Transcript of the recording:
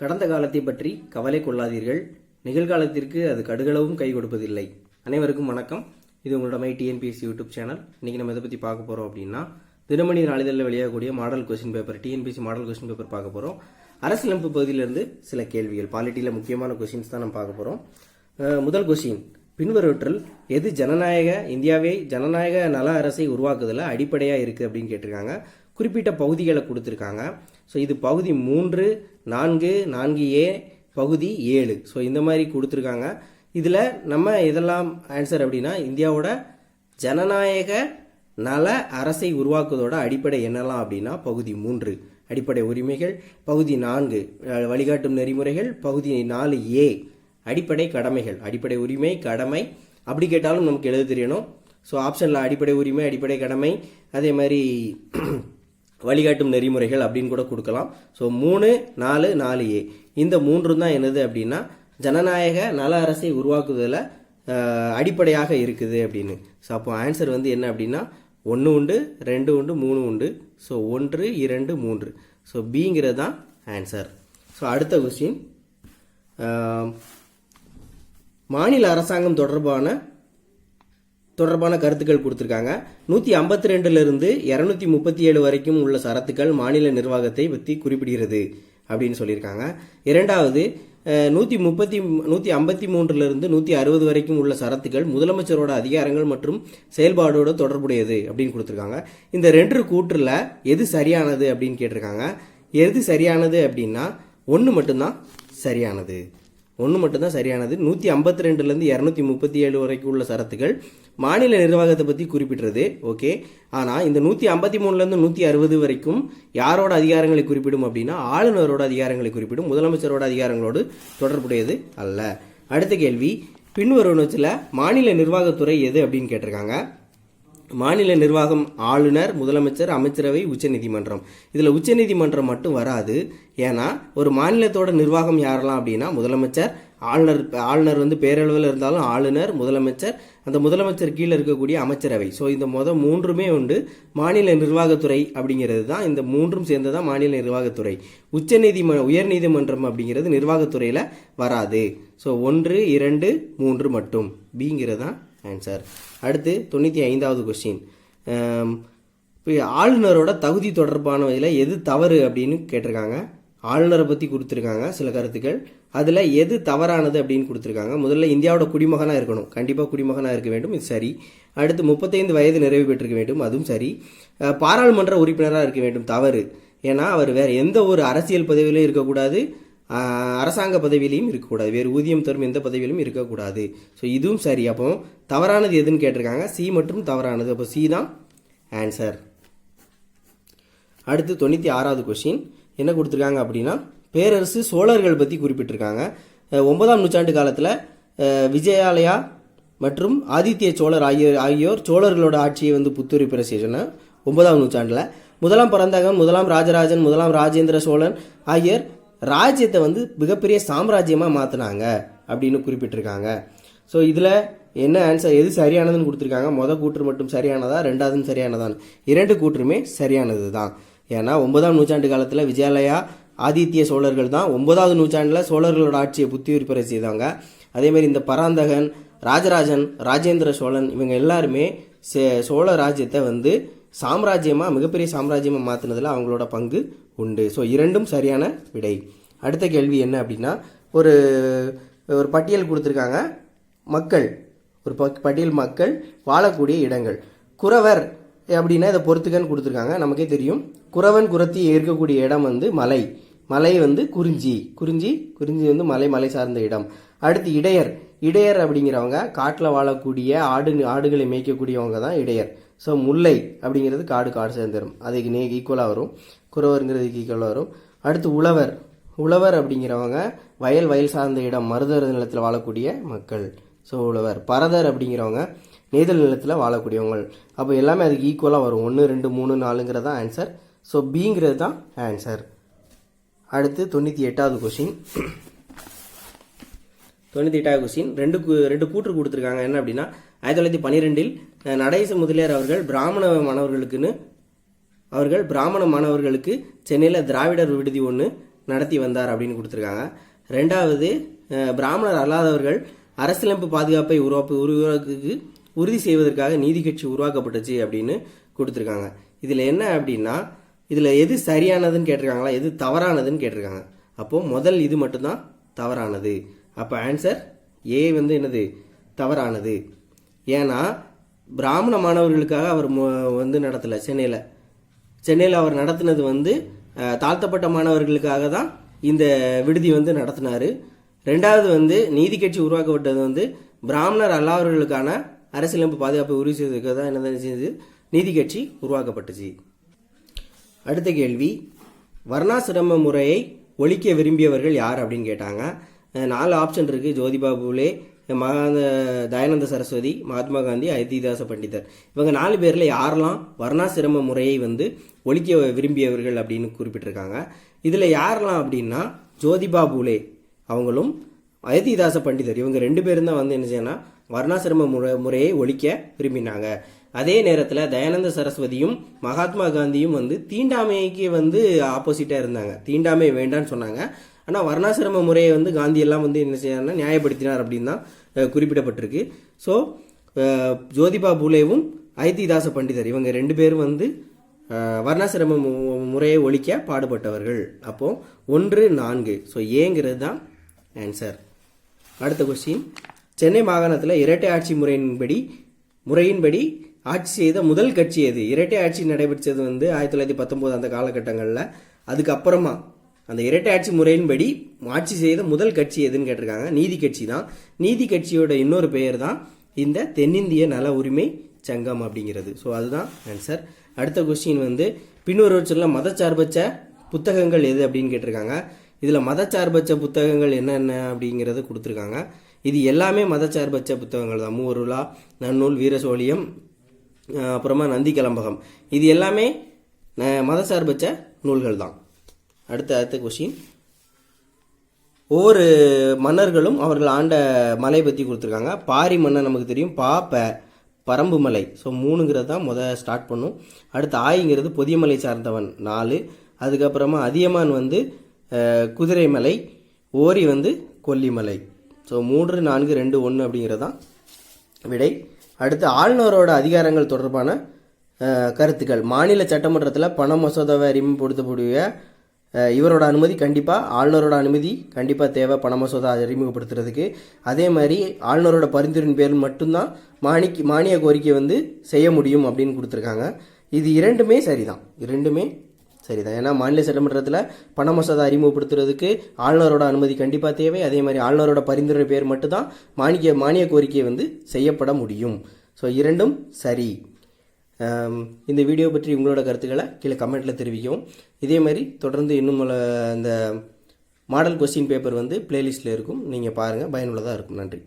கடந்த காலத்தை பற்றி கவலை கொள்ளாதீர்கள். நிகழ்காலத்திற்கு அது கடுகளவும் கை கொடுப்பதில்லை. அனைவருக்கும் வணக்கம். இது உங்களோட டிஎன்பிஎஸ்சி யூடியூப் சேனல். இன்றைக்கி நம்ம இதை பற்றி பார்க்க போகிறோம் அப்படின்னா தினமணி நாளிதழில் வெளியாகக்கூடிய model question paper TNPSC model question paper பார்க்க போகிறோம் அரசியலமைப்பு பகுதியிலிருந்து சில கேள்விகள் பாலிட்டியில் முக்கியமான கொஸ்டின்ஸ் தான் நம்ம பார்க்க போகிறோம் முதல் கொஸ்டின் பின்வருவற்றில் எது ஜனநாயக இந்தியாவை ஜனநாயக நல அரசை உருவாக்குதல அடிப்படையாக இருக்குது அப்படின்னு கேட்டிருக்காங்க. குறிப்பிட்ட பகுதிகளை கொடுத்துருக்காங்க. ஸோ இது பகுதி மூன்று நான்கு நான்கு ஏ பகுதி ஏழு. ஸோ இந்த மாதிரி கொடுத்துருக்காங்க. இதில் நம்ம இதெல்லாம் ஆன்சர் அப்படின்னா இந்தியாவோட ஜனநாயக நல அரசை உருவாக்குவதோட அடிப்படை என்னெல்லாம் அப்படின்னா பகுதி மூன்று. அடிப்படை உரிமைகள் பகுதி நான்கு வழிகாட்டும் நெறிமுறைகள் பகுதி நாலு ஏ அடிப்படை கடமைகள். அடிப்படை உரிமை கடமை. அப்படி கேட்டாலும் நமக்கு எழுத தெரியணும். ஸோ ஆப்ஷனில் அடிப்படை உரிமை அடிப்படை கடமை. அதே மாதிரி வழிகாட்டும் நெறிமுறைகள் அப்படின்னு கூட கொடுக்கலாம். ஸோ மூணு நாலு நாலு ஏ. இந்த மூன்றும் தான் என்னது அப்படின்னா ஜனநாயக நல அரசை உருவாக்குவதில் அடிப்படையாக இருக்குது அப்படின்னு. ஸோ அப்போ ஆன்சர் வந்து என்ன அப்படின்னா ஒன்று உண்டு ரெண்டு உண்டு மூணு உண்டு. ஸோ ஒன்று இரண்டு மூன்று. ஸோ பிங்கிறது தான் ஆன்சர் ஸோ அடுத்த கொஸ்டின் மாநில அரசாங்கம் தொடர்பான தொடர்பான கருத்துக்கள் கொடுத்துருக்காங்க. நூற்றி ஐம்பத்தி ரெண்டுலேருந்து இரநூத்தி முப்பத்தி ஏழு வரைக்கும் உள்ள சரத்துக்கள் மாநில நிர்வாகத்தை பற்றி குறிப்பிடுகிறது அப்படின்னு சொல்லியிருக்காங்க. இரண்டாவது நூற்றி முப்பத்தி நூற்றி ஐம்பத்தி மூன்றுலேருந்து நூற்றி அறுபது வரைக்கும் உள்ள சரத்துக்கள் முதலமைச்சரோட அதிகாரங்கள் மற்றும் செயல்பாடோட தொடர்புடையது அப்படின்னு கொடுத்துருக்காங்க. இந்த ரெண்டு கூற்றில் எது சரியானது அப்படின்னு கேட்டிருக்காங்க. எது சரியானது அப்படின்னா ஒன்று மட்டும்தான் சரியானது. ஒன்று மட்டும்தான் சரியானது. நூற்றி ஐம்பத்தி ரெண்டுலேருந்து இரநூத்தி முப்பத்தி ஏழு வரைக்கும் உள்ள சரத்துகள் மாநில நிர்வாகத்தை பற்றி குறிப்பிடுறது. ஓகே. ஆனால் இந்த நூற்றி ஐம்பத்தி மூணுலேருந்து நூற்றி அறுபது வரைக்கும் யாரோட அதிகாரங்களை குறிப்பிடும் அப்படின்னா ஆளுநரோட அதிகாரங்களை குறிப்பிடும் முதலமைச்சரோட அதிகாரங்களோடு தொடர்புடையது அல்ல. அடுத்த கேள்வி பின்வருவனத்தில் மாநில நிர்வாகத்துறை எது அப்படின்னு கேட்டிருக்காங்க. மாநில நிர்வாகம் ஆளுநர் முதலமைச்சர் அமைச்சரவை உச்சநீதிமன்றம். இதில் உச்சநீதிமன்றம் மட்டும் வராது. ஏன்னா ஒரு மாநிலத்தோட நிர்வாகம் யாரெல்லாம் அப்படின்னா முதலமைச்சர் ஆளுநர் ஆளுநர் வந்து பேரளவில் இருந்தாலும் ஆளுநர் முதலமைச்சர் அந்த முதலமைச்சர் கீழே இருக்கக்கூடிய அமைச்சரவை. ஸோ இந்த மொதல் மூன்றுமே உண்டு. மாநில நிர்வாகத்துறை அப்படிங்கிறது தான் இந்த மூன்றும் சேர்ந்ததான் மாநில நிர்வாகத்துறை. உச்சநீதிம உயர்நீதிமன்றம் அப்படிங்கிறது நிர்வாகத்துறையில் வராது. ஸோ ஒன்று இரண்டு மூன்று மட்டும். பிங்கிறது தான் ஆன்சர் அடுத்து தொண்ணூற்றி ஐந்தாவது கொஸ்டின் um, இப்போ ஆளுநரோட தகுதி தொடர்பான இதில் எது தவறு அப்படின்னு கேட்டிருக்காங்க. ஆளுநரை பற்றி கொடுத்துருக்காங்க சில கருத்துக்கள். அதில் எது தவறானது அப்படின்னு கொடுத்துருக்காங்க. முதல்ல இந்தியாவோட குடிமகனாக இருக்கணும். கண்டிப்பாக குடிமகனாக இருக்க வேண்டும். இது சரி. அடுத்து முப்பத்தைந்து வயது நிறைவு பெற்றிருக்க வேண்டும். அதுவும் சரி. பாராளுமன்ற உறுப்பினராக இருக்க வேண்டும். தவறு. ஏன்னா அவர் வேறு எந்த ஒரு அரசியல் பதவியிலும் இருக்கக்கூடாது. அரசாங்க பதவியிலையும் இருக்கக்கூடாது. வேறு ஊதியம் தரும் எந்த பதவியிலும் இருக்கக்கூடாது. ஸோ இதுவும் சரி. அப்போ தவறானது எதுன்னு கேட்டிருக்காங்க? சி மற்றும் தவறானது. அப்போ சி தான் ஆன்சர் அடுத்து தொண்ணூற்றி ஆறாவது கொஷின் என்ன கொடுத்துருக்காங்க அப்படின்னா பேரரசு சோழர்கள் பற்றி குறிப்பிட்டிருக்காங்க. ஒன்பதாம் நூற்றாண்டு காலத்தில் விஜயாலயா மற்றும் ஆதித்ய சோழர் ஆகியோர் ஆகியோர் சோழர்களோட ஆட்சியை வந்து புத்துரி பெற ஒன்பதாம் நூற்றாண்டில். முதலாம் பரந்தகன் முதலாம் ராஜராஜன் முதலாம் ராஜேந்திர சோழன் ஆகியோர் ராஜ்யத்தை வந்து மிகப்பெரிய சாம்ராஜ்யமாக மாற்றினாங்க அப்படின்னு குறிப்பிட்டிருக்காங்க. ஸோ இதில் என்ன ஆன்சர் எது சரியானதுன்னு கொடுத்துருக்காங்க. மொதல் கூற்று மட்டும் சரியானதா ரெண்டாவதும் சரியானதான் இரண்டு கூற்றுமே சரியானது தான் ஏன்னா ஒன்பதாம் நூற்றாண்டு காலத்தில் விஜயாலயா ஆதித்ய சோழர்கள் தான் ஒன்பதாவது நூற்றாண்டில் சோழர்களோட ஆட்சியை புத்தியுரிப்பறை செய்தாங்க. அதேமாதிரி இந்த பராந்தகன் ராஜராஜன் ராஜேந்திர சோழன் இவங்க எல்லாருமே சோழ ராஜ்யத்தை வந்து சாம்ராஜ்யமாக மிகப்பெரிய சாம்ராஜ்யமாக மாற்றினதில் அவங்களோட பங்கு உண்டு. ஸோ இரண்டும் சரியான விடை. அடுத்த கேள்வி என்ன அப்படின்னா ஒரு ஒரு பட்டியல் கொடுத்துருக்காங்க. மக்கள் ஒரு பக்- பட்டியல் மக்கள் வாழக்கூடிய இடங்கள். குறவர் அப்படின்னா இதை பொறுத்துக்கன்னு கொடுத்துருக்காங்க. நமக்கே தெரியும். குறவன் குரத்தி ஏற்கக்கூடிய இடம் வந்து மலை. மலை வந்து குறிஞ்சி. குறிஞ்சி குறிஞ்சி வந்து மலை மலை சார்ந்த இடம். அடுத்து இடையர். இடையர் அப்படிங்கிறவங்க காட்டில் வாழக்கூடிய ஆடு ஆடுகளை மேய்க்கக்கூடியவங்க தான் இடையர். ஸோ முல்லை அப்படிங்கிறது காடு காடு சேர்ந்துடும் அதுக்கு நே ஈக்குவலாக வரும். குறவருங்கிறதுக்கு ஈக்குவலாக வரும். அடுத்து உழவர். உழவர் அப்படிங்கிறவங்க வயல் வயல் சார்ந்த இடம் மருதர் நிலத்தில் வாழக்கூடிய மக்கள். ஸோ உழவர். பரதர் அப்படிங்கிறவங்க நெய்தல் நிலத்தில் வாழக்கூடியவங்க. அப்போ எல்லாமே அதுக்கு ஈக்குவலாக வரும். ஒன்று ரெண்டு மூணு நாலுங்கிறது தான் ஆன்சர் ஸோ பிங்கிறது தான் ஆன்சர் அடுத்து தொண்ணூற்றி எட்டாவது கொஷின் தொண்ணூற்றி எட்டா கொஸ்டின். ரெண்டு ரெண்டு கூற்று கொடுத்துருக்காங்க. என்ன அப்படின்னா ஆயிரத்தி தொள்ளாயிரத்தி பன்னிரெண்டில் நடேச முதலியார் அவர்கள் பிராமண மாணவர்களுக்குன்னு அவர்கள் பிராமண மாணவர்களுக்கு சென்னையில் திராவிடர் விடுதி ஒன்று நடத்தி வந்தார் அப்படின்னு கொடுத்துருக்காங்க. ரெண்டாவது பிராமணர் அல்லாதவர்கள் அரசியலமைப்பு பாதுகாப்பை உருவாப்பு உருவாக்கு உறுதி செய்வதற்காக நீதி கட்சி உருவாக்கப்பட்டுச்சு அப்படின்னு கொடுத்துருக்காங்க. இதில் என்ன அப்படின்னா இதில் எது சரியானதுன்னு கேட்டிருக்காங்களா எது தவறானதுன்னு கேட்டிருக்காங்க. அப்போது முதல் இது மட்டும்தான் தவறானது. அப்போ ஆன்சர் ஏ வந்து என்னது? தவறானது. ஏன்னா பிராமண மாணவர்களுக்காக அவர் வந்து நடத்தலை சென்னையில். சென்னையில் அவர் நடத்தினது வந்து தாழ்த்தப்பட்ட மாணவர்களுக்காக தான் இந்த விடுதி வந்து நடத்தினார். ரெண்டாவது வந்து நீதி கட்சி உருவாக்கப்பட்டது வந்து பிராமணர் அல்லாதவர்களுக்கான அரசியலமைப்பு பாதுகாப்பை உறுதி செய்வதற்காக தான் என்ன செஞ்சது நீதி கட்சி உருவாக்கப்பட்டுச்சு. அடுத்த கேள்வி வர்ணாசிரம முறையை ஒழிக்க விரும்பியவர்கள் யார் அப்படின்னு கேட்டாங்க. நாலு ஆப்ஷன் இருக்குது ஜோதிபா பூலே தயானந்த சரஸ்வதி மகாத்மா காந்தி அதிதாச பண்டிதர். இவங்க நாலு பேரில் யாரெல்லாம் வர்ணாசிரம முறையை வந்து ஒழிக்க விரும்பியவர்கள் அப்படின்னு குறிப்பிட்டிருக்காங்க. இதில் யாரெல்லாம் அப்படின்னா ஜோதிபா பூலே அவங்களும் அயோத்திதாச பண்டிதர். இவங்க ரெண்டு பேரும் தான் வந்து என்ன செய்யணும் வர்ணாசிரம முறை முறையை ஒழிக்க விரும்பினாங்க. அதே நேரத்தில் தயானந்த சரஸ்வதியும் மகாத்மா காந்தியும் வந்து தீண்டாமைக்கு வந்து ஆப்போசிட்டாக இருந்தாங்க. தீண்டாமை வேண்டான்னு சொன்னாங்க. ஆனால் வர்ணாசிரம முறையை வந்து காந்தியெல்லாம் வந்து என்ன செய்யணும்னா நியாயப்படுத்தினார் அப்படின்னு தான் குறிப்பிடப்பட்டிருக்கு. ஸோ ஜோதிபா பூலேவும் ஐத்திதாச பண்டிதர் இவங்க ரெண்டு பேரும் வந்து வர்ணாசிரம முறையை ஒழிக்க பாடுபட்டவர்கள். அப்போ ஒன்று நான்கு. ஸோ ஏங்கிறது தான் ஆன்சர் அடுத்த கொஸ்டின் சென்னை மாகாணத்தில் இரட்டை ஆட்சி முறையின்படி முறையின்படி ஆட்சி செய்த முதல் கட்சி எது? இரட்டை ஆட்சி நடைபெற்றது வந்து ஆயிரத்தி தொள்ளாயிரத்தி பத்தொம்போது அந்த காலகட்டங்களில். அதுக்கப்புறமா அந்த இரட்டை ஆட்சி முறையின்படி ஆட்சி செய்த முதல் கட்சி எதுன்னு கேட்டிருக்காங்க? நீதி கட்சி தான். நீதி கட்சியோட இன்னொரு பெயர் தான் இந்த தென்னிந்திய நல உரிமை சங்கம் அப்படிங்கிறது. ஸோ அதுதான் ஆன்சர் அடுத்த கொஸ்டின் வந்து பின்வருவற்றில் மதச்சார்பற்ற புத்தகங்கள் எது அப்படின்னு கேட்டிருக்காங்க. இதில் மதச்சார்பற்ற புத்தகங்கள் என்னென்ன அப்படிங்கிறத கொடுத்துருக்காங்க. இது எல்லாமே மதச்சார்பற்ற புத்தகங்கள் தான். மூவருலா நன்னூல் வீரசோழியம் அப்புறமா நந்தி கலம்பகம் இது எல்லாமே அஹ், மதச்சார்பற்ற நூல்கள் தான். அடுத்த அடுத்த கொஸ்டின் ஒவ்வொரு மன்னர்களும் அவர்கள் ஆண்ட மலை பற்றி கொடுத்துருக்காங்க. பாரி மன்னன் நமக்கு தெரியும். பா ப பரம்பு மலை. ஸோ மூணுங்கிறது தான் முத ஸ்டார்ட் பண்ணும். அடுத்து ஆயிங்கிறது பொதியமலை சார்ந்தவன் நாலு. அதுக்கப்புறமா அதியமான் வந்து குதிரை குதிரைமலை ஓரி வந்து கொல்லிமலை ஸோ மூன்று நான்கு ரெண்டு ஒன்று அப்படிங்கிறது தான் விடை. அடுத்து ஆளுநரோட அதிகாரங்கள் தொடர்பான கருத்துக்கள். மாநில சட்டமன்றத்தில் பண மசோதாவை அறிமுகப்படுத்தக்கூடிய இவரோட அனுமதி கண்டிப்பாக ஆளுநரோட அனுமதி கண்டிப்பாக தேவை பண மசோதா அறிமுகப்படுத்துறதுக்கு. அதே மாதிரி ஆளுநரோட பரிந்துரையின் பேரில் மட்டும்தான் மானிக்கு மானிய கோரிக்கை வந்து செய்ய முடியும் அப்படின்னு கொடுத்துருக்காங்க. இது இரண்டுமே சரிதான். இரண்டுமே சரிதான். ஏன்னா மாநில சட்டமன்றத்தில் பண மசோதா அறிமுகப்படுத்துறதுக்கு ஆளுநரோட அனுமதி கண்டிப்பாக தேவை. அதே மாதிரி ஆளுநரோட பரிந்துரை பேர் மட்டும்தான் மானிய மானிய கோரிக்கை வந்து செய்யப்பட முடியும். ஸோ இரண்டும் சரி. இந்த வீடியோ பற்றி உங்களோட கருத்துக்களை கீழே கமெண்ட்டில் தெரிவிக்கவும். இதே மாதிரி தொடர்ந்து இன்னும் இந்த மாடல் கொஸ்டின் பேப்பர் வந்து பிளேலிஸ்ட்டில் இருக்கும். நீங்கள் பாருங்கள் பயனுள்ளதாக இருக்கும். நன்றி.